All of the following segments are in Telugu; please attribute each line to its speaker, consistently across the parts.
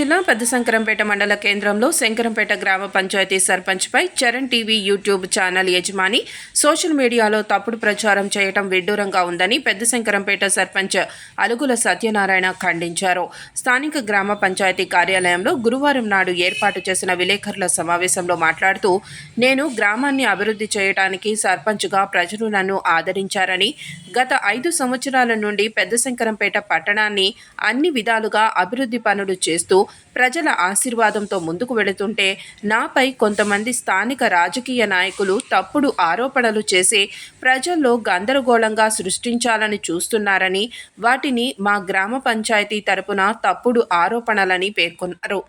Speaker 1: జిల్లా పెద్ద శంకరంపేట మండల కేంద్రంలో శంకరంపేట గ్రామ పంచాయతీ సర్పంచ్పై చరణ్ టీవీ యూట్యూబ్ ఛానల్ యజమాని సోషల్ మీడియాలో తప్పుడు ప్రచారం చేయటం విడ్డూరంగా ఉందని పెద్ద శంకరంపేట సర్పంచ్ అలుగుల సత్యనారాయణ ఖండించారు. స్థానిక గ్రామ పంచాయతీ కార్యాలయంలో గురువారం నాడు ఏర్పాటు చేసిన విలేకరుల సమావేశంలో మాట్లాడుతూ నేను గ్రామాన్ని అభివృద్ధి చేయడానికి సర్పంచ్గా ప్రజలు నన్ను ఆదరించారని గత ఐదు సంవత్సరాల నుండి పెద్ద శంకరంపేట పట్టణాన్ని అన్ని విధాలుగా అభివృద్ధి పనులు చేస్తూ ప్రజల ఆశీర్వాదంతో ముందుకు వెళుతుంటే నాపై కొంతమంది స్థానిక రాజకీయ నాయకులు తప్పుడు ఆరోపణలు చేసి ప్రజల్లో గందరగోళంగా సృష్టించాలని చూస్తున్నారని వాటిని మా గ్రామ పంచాయతీ తరపున తప్పుడు ఆరోపణలని పేర్కొన్నారు.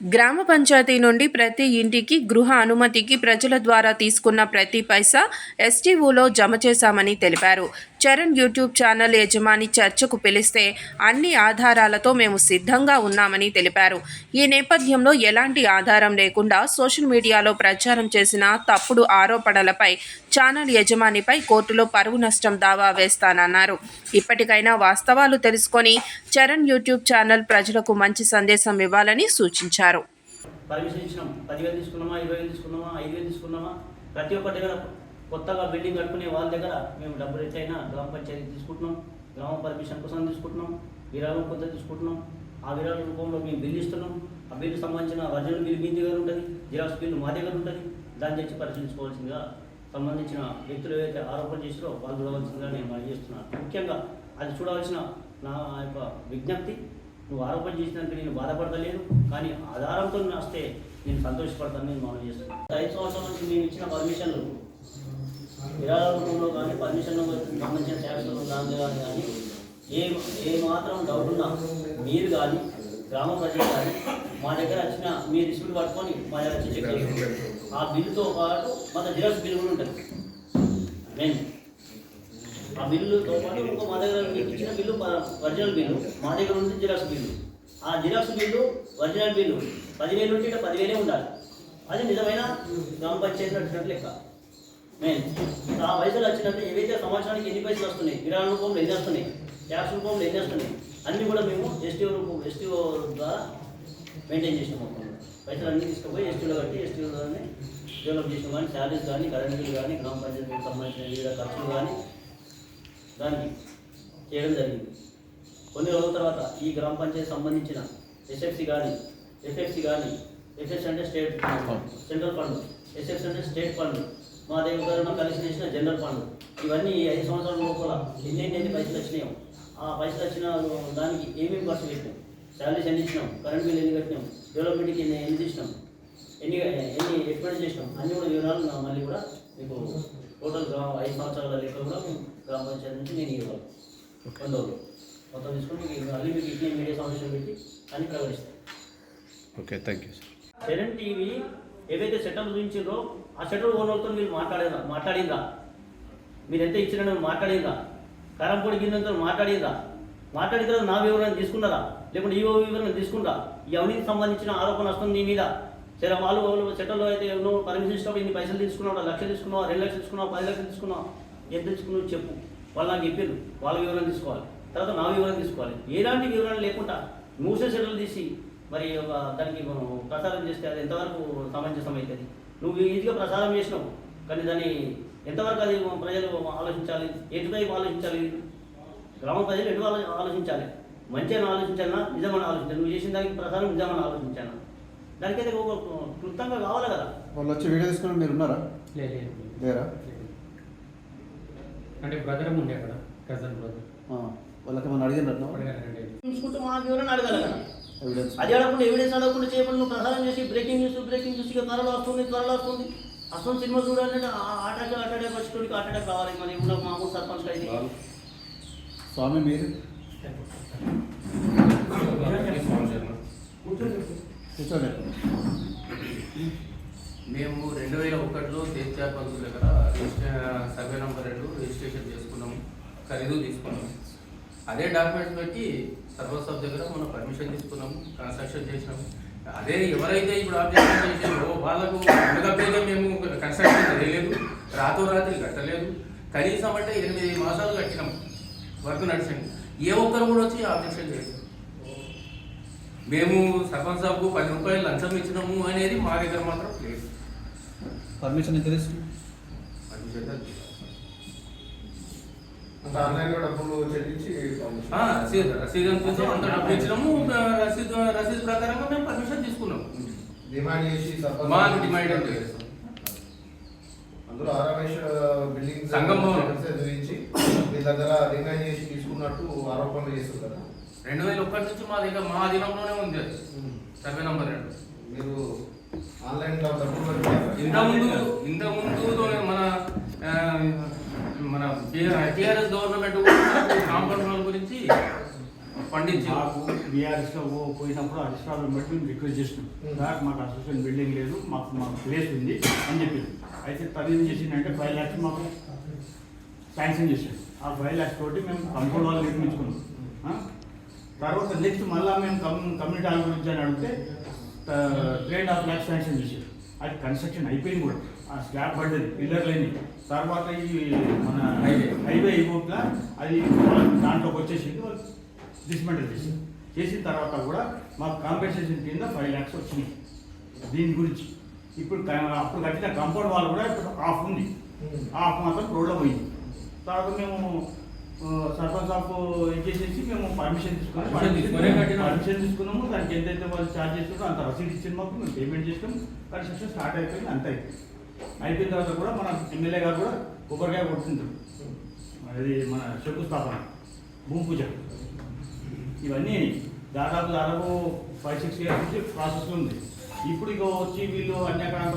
Speaker 1: గ్రామ పంచాయతీ నుండి ప్రతి ఇంటికి గృహ అనుమతికి ప్రజల ద్వారా తీసుకున్న ప్రతి పైసా ఎస్టీఓలో జమ చేశామని తెలిపారు. చరణ్ యూట్యూబ్ ఛానల్ యజమాని చర్చకు పిలిస్తే అన్ని ఆధారాలతో మేము సిద్ధంగా ఉన్నామని తెలిపారు. ఈ నేపథ్యంలో ఎలాంటి ఆధారం లేకుండా సోషల్ మీడియాలో ప్రచారం చేసిన తప్పుడు ఆరోపణలపై ఛానల్ యజమానిపై కోర్టులో పరువు నష్టం దావా వేస్తానన్నారు. ఇప్పటికైనా వాస్తవాలు తెలుసుకొని చరణ్ యూట్యూబ్ ఛానల్ ప్రజలకు మంచి సందేశం ఇవ్వాలని సూచించారు.
Speaker 2: పర్మిషన్ ఇచ్చినాం పదివేలు తీసుకున్నామా ఇరవై వేలు తీసుకున్నామా ఐదు వేలు తీసుకున్నామా? ప్రతి ఒక్కరి దగ్గర కొత్తగా బిల్డింగ్ కట్టుకునే వాళ్ళ దగ్గర మేము డబ్బులు ఎట్లయినా గ్రామ పంచాయతీ తీసుకుంటున్నాం గ్రామ పర్మిషన్ కోసం తీసుకుంటున్నాం విరాళం కొంత తీసుకుంటున్నాం. ఆ విరాళం రూపంలో మేము బిల్లు ఇస్తున్నాం. ఆ బిల్లు సంబంధించిన ఒరిజినల్ బిల్లు మీ దగ్గర ఉంటుంది జిరాక్స్ బిల్లు మా దగ్గర ఉంటుంది. దాన్ని తెచ్చి పరిశీలించుకోవాల్సిందిగా సంబంధించిన వ్యక్తులు ఏవైతే ఆరోపణ చేసారో వాళ్ళు చూడవలసిందిగా నేను చేస్తున్నాను ముఖ్యంగా అది చూడవలసిన నా యొక్క విజ్ఞప్తి నువ్వు ఆరోపణ చేసినందుకు నేను బాధపడతలేను కానీ ఆధారంతో వస్తే నేను సంతోషపడతాను నేను మనం చేస్తున్నాను ఐదు సంవత్సరాల నుంచి నేను ఇచ్చిన పర్మిషన్లు విరాళ రూపంలో కానీ పర్మిషన్లు సంబంధించిన ట్యాక్స్లు దాని కానీ కానీ ఏ ఏ మాత్రం డౌట్ ఉన్నా మీరు కానీ గ్రామ ప్రజలు కానీ మా దగ్గర వచ్చిన మీ రిసిప్ట్ పట్టుకొని మా దగ్గర వచ్చి చెక్ ఆ బిల్లుతో పాటు మన జిరాక్స్ బిల్లు కూడా ఉంటుంది. మేము ఆ బిల్లుతో పాటు ఇంకో మా దగ్గర మీకు ఇచ్చిన బిల్లు ఒరిజినల్ బిల్లు. మా దగ్గర ఉంది జిరాక్స్ బిల్లు. ఆ జిరాక్స్ బిల్లు ఒరిజినల్ బిల్లు పదివేలు ఉంటే ఇక్కడ పదివేలే ఉండాలి. అది నిజమైన గ్రామ పంచాయతీ వచ్చినట్టు లెక్క. మెయిన్ ఆ పైసలు వచ్చినట్టు ఏవైతే సంవత్సరానికి ఎన్ని పైసలు వస్తున్నాయి? విరాళ రూపంలో ఎన్ని వస్తున్నాయి? ట్యాక్స్ రూపంలో ఎన్ని వస్తున్నాయి? అన్నీ కూడా మేము ఎస్టీఓ రూపం ఎస్టీఓ ద్వారా మెయింటైన్ చేసినాం మొత్తం పైసలు అన్నీ తీసుకుపోయి ఎస్టీలో కట్టి ఎస్టీఓ డెవలప్ చేసినాం. కానీ శాలరీస్ కానీ కరెంట్ బిల్లు కానీ గ్రామ పంచాయతీకి సంబంధించిన వివిధ ఖర్చులు కానీ దాన్ని చేయడం జరిగింది. కొన్ని రోజుల తర్వాత ఈ గ్రామ పంచాయతీ సంబంధించిన ఎస్ఎఫ్సి కానీ ఎఫ్ఎఫ్సి కానీ ఎఫ్ఎస్ అంటే స్టేట్ సెంట్రల్ ఫండ్ ఎస్ఎఫ్సి అంటే స్టేట్ ఫండ్ మా దగ్గర కలిసి చేసిన జనరల్ ఫండ్. ఇవన్నీ ఐదు సంవత్సరాల లోపల ఎన్ని ఎన్ని పైసలు వచ్చినాయో ఆ పైసలు వచ్చిన దానికి ఏమేమి ఖర్చు పెట్టినాం? శాలరీస్ ఎన్ని ఇచ్చినాం? కరెంట్ బిల్ ఎన్ని కట్టినాం? డెవలప్మెంట్కి ఎన్ని ఎన్ని ఇచ్చినాం ఎన్ని ఎన్ని ఎక్స్పెండ్ చేసినాం? అన్ని కూడా వివరాలు మళ్ళీ కూడా మీకు టోటల్ ఐదు సంవత్సరాల లెక్క కూడా గ్రామ పంచాయతీ నుంచి నేను ఇవ్వాలి. వంద రోజులు మొత్తం తీసుకుని మీకు మళ్ళీ మీకు ఇట్లే మీడియా సమావేశం పెట్టి అన్ని ప్రకటిస్తాయి
Speaker 3: okay thank you sir.
Speaker 2: Charan TV ఏదైతే సెటప్ చూపించారో ఆ సెటప్ ఓనర్తో మీరు మాట్లాడేదా? మాట్లాడిందా? మీరు ఎంత ఇచ్చినా మాట్లాడిందా? కారంపొడి గిన్నెతో మాట్లాడిందా? మాట్లాడిన తర్వాత నా వివరణ తీసుకున్నారా? లేకుంటే ఈ వివరణ తీసుకుంటా ఈ అవినీతికి సంబంధించిన ఆరోపణ వస్తుంది నీ మీద. సరే వాళ్ళు వాళ్ళు చట్టంలో అయితే నువ్వు పర్మిషన్ ఇచ్చినప్పుడు ఇన్ని పైసలు తీసుకున్నావు? లక్ష తీసుకున్నావు? రెండు లక్షలు తీసుకున్నావు? పది లక్షలు తీసుకున్నావు? ఎంత తీసుకున్నావు చెప్పు. వాళ్ళు నాకు చెప్పారు వాళ్ళ వివరణ తీసుకోవాలి. తర్వాత నా వివరణ తీసుకోవాలి. ఎలాంటి వివరణ లేకుండా మూసే సెటలు తీసి మరి ఒక దానికి మనం ప్రసారం చేస్తే అది ఎంతవరకు సమంజసం అవుతుంది నువ్వు ఈజీగా ప్రసారం చేసినావు. కానీ దాన్ని ఎంతవరకు అది ప్రజలు ఆలోచించాలి? ఎటువైపు ఆలోచించాలి? గ్రామ ప్రజలు ఎటు ఆలో ఆలోచించాలి? మంచిగా ఆలోచించాలన్నా నిజమని ఆలోచించాలి? నువ్వు చేసిన దానికి ప్రసారం నిజమని ఆలోచించాను దానికైతే ఒక క్లుప్తంగా కావాలి కదా?
Speaker 4: వాళ్ళు వచ్చి వీడియో తీసుకుని మీరు ఉన్నారా. లేరా?
Speaker 5: అంటే బ్రదర్ ఉండే అక్కడ కజన్ బ్రదర్
Speaker 4: ఆ, వాళ్ళకి ఏమైనా అడిగినట్టు
Speaker 2: చూసుకుంటూ మా వివరణ అడగాలి కదా
Speaker 4: ఎవిడెన్స్
Speaker 2: అది అడగకుండా ఎవిడెన్స్ అడగకుండా చేయకుండా నువ్వు ప్రసారం చేసి బ్రేకింగ్ న్యూస్ బ్రేకింగ్ న్యూస్ ఇక త్వరలో వస్తుంది త్వరలో వస్తుంది. అసలు సినిమా చూడాలంటే ఆటాక్ అటాక్ వచ్చేటోడికి అటాక్ కావాలి మరి ఉన్న మామూలు సర్పంచ్ అయితే.
Speaker 4: స్వామి మీరు? కూర్చోండి.
Speaker 6: మేము రెండు వేల ఒకటిలో తేజార్ పంతుల దగ్గర సర్వే నెంబర్ రెండు రిజిస్ట్రేషన్ చేసుకున్నాము ఖరీదు తీసుకున్నాము. అదే డాక్యుమెంట్స్ పెట్టి సర్వసబ్ దగ్గర మనం పర్మిషన్ తీసుకున్నాము కన్స్ట్రక్షన్ చేసినాము. అదే ఎవరైతే ఇప్పుడు ఆబ్జెక్షన్ చేసారో వాళ్ళకు అనగపేగా మేము కన్స్ట్రక్షన్ చేయలేదు రాత్రి రాత్రి కట్టలేదు. కనీసం అంటే ఎనిమిది మాసాలు కట్టినాం వర్క్ నడిచింది. ఏ ఒక్కరు కూడా వచ్చి ఆబ్జెక్షన్ చేయలేదు. మేము సర్పంచ్ సాబ్కు పది రూపాయలు లంచం ఇచ్చినాము అనేది మా దగ్గర మాత్రం లేదు.
Speaker 4: పర్మిషన్ ఎంత
Speaker 6: పర్మిషన్
Speaker 7: అంటే ఆన్లైన్లో డబ్బులు
Speaker 6: ఇచ్చినాము రసీదు రసీదు ప్రకారంగా మేము పర్మిషన్ తీసుకున్నాం.
Speaker 7: డిమాండ్ చేసి
Speaker 6: మాకు డిమాండ్
Speaker 7: అందులో ఆ రమేష్ బిల్డింగ్
Speaker 6: భవనం.
Speaker 7: గురించి మీ దగ్గర డిమాండ్ చేసి తీసుకున్నట్టు ఆరోపణలు చేస్తారు కదా.
Speaker 6: రెండు వేల ఒకటి నుంచి మా దగ్గర మా అధీనంలోనే ఉంది సర్వే నంబర్ రెండు
Speaker 7: మీరు ఆన్లైన్లో డబ్బులు కట్టారా?
Speaker 6: ఇంతకుముందు ఇంతకుముందు మన ఆ, మన టీఆర్ఎస్ గవర్నమెంట్ కాంపౌండ్ వాళ్ళ గురించి పండించారు
Speaker 8: మాకు బీఆర్ఎస్లో పోయినప్పుడు అధిష్టానం బట్టి మేము రిక్వెస్ట్ చేసినాం. సార్ మాకు అసోసియేషన్ బిల్డింగ్ లేదు మాకు మాకు ప్లేస్ ఉంది అని చెప్పి అయితే తను ఏం చేసిందంటే ఫైవ్ ల్యాక్స్ మాకు శాంక్షన్ చేశాడు ఆ ఫైవ్ ల్యాక్స్ తోటి మేము కంపౌండ్ వాళ్ళు నిర్మించుకున్నాం? తర్వాత నెక్స్ట్ మళ్ళీ మేము కమ్ కమ్యూనిటీ హాల్ గురించి అని అడిగితే three and half lakhs sanction చేశారు. అది కన్స్ట్రక్షన్ అయిపోయింది కూడా. ఆ స్లాబ్ పడ్డది పిల్లర్ లేని. తర్వాత ఈ మన
Speaker 6: హైవే.
Speaker 8: హైవే అయిపోగా అది దాంట్లోకి వచ్చేసింది. వాళ్ళు డిస్మెంటల్ చేసి చేసిన తర్వాత కూడా మాకు కాంపెన్సేషన్ కింద ఫైవ్ ల్యాక్స్ వచ్చినాయి. దీని గురించి. ఇప్పుడు అప్పుడు కట్టిన కాంపౌండ్ వాళ్ళు కూడా ఇప్పుడు ఆఫ్ ఉంది. ఆఫ్ మాత్రం రోడ్లో పోయింది. తర్వాత మేము సర్పంచ్ ఆఫ్ ఇచ్చేసేసి మేము పర్మిషన్ తీసుకున్నాం
Speaker 6: Permission తీసుకునే కట్టినాం.
Speaker 8: పర్మిషన్ తీసుకున్నాము. దానికి ఎంతైతే వాళ్ళు ఛార్జ్ చేస్తారో అంత రసీదు ఇచ్చిన మాకు. మేము పేమెంట్ చేస్తాం కన్స్ట్రక్షన్ స్టార్ట్ అయిపోయింది అంత అయిపోయింది. అయిపోయిన తర్వాత కూడా మన ఎమ్మెల్యే గారు కూడా కొబ్బరికాయ కొడుతుంటారు. అది మన శంకుస్థాపన. భూమి పూజ. ఇవన్నీ దాదాపు దాదాపు ఫైవ్ సిక్స్ ఇయర్స్ నుంచి ప్రాసెస్ ఉంది. ఇప్పుడు ఇక వచ్చి వీళ్ళు అన్యక్రాంత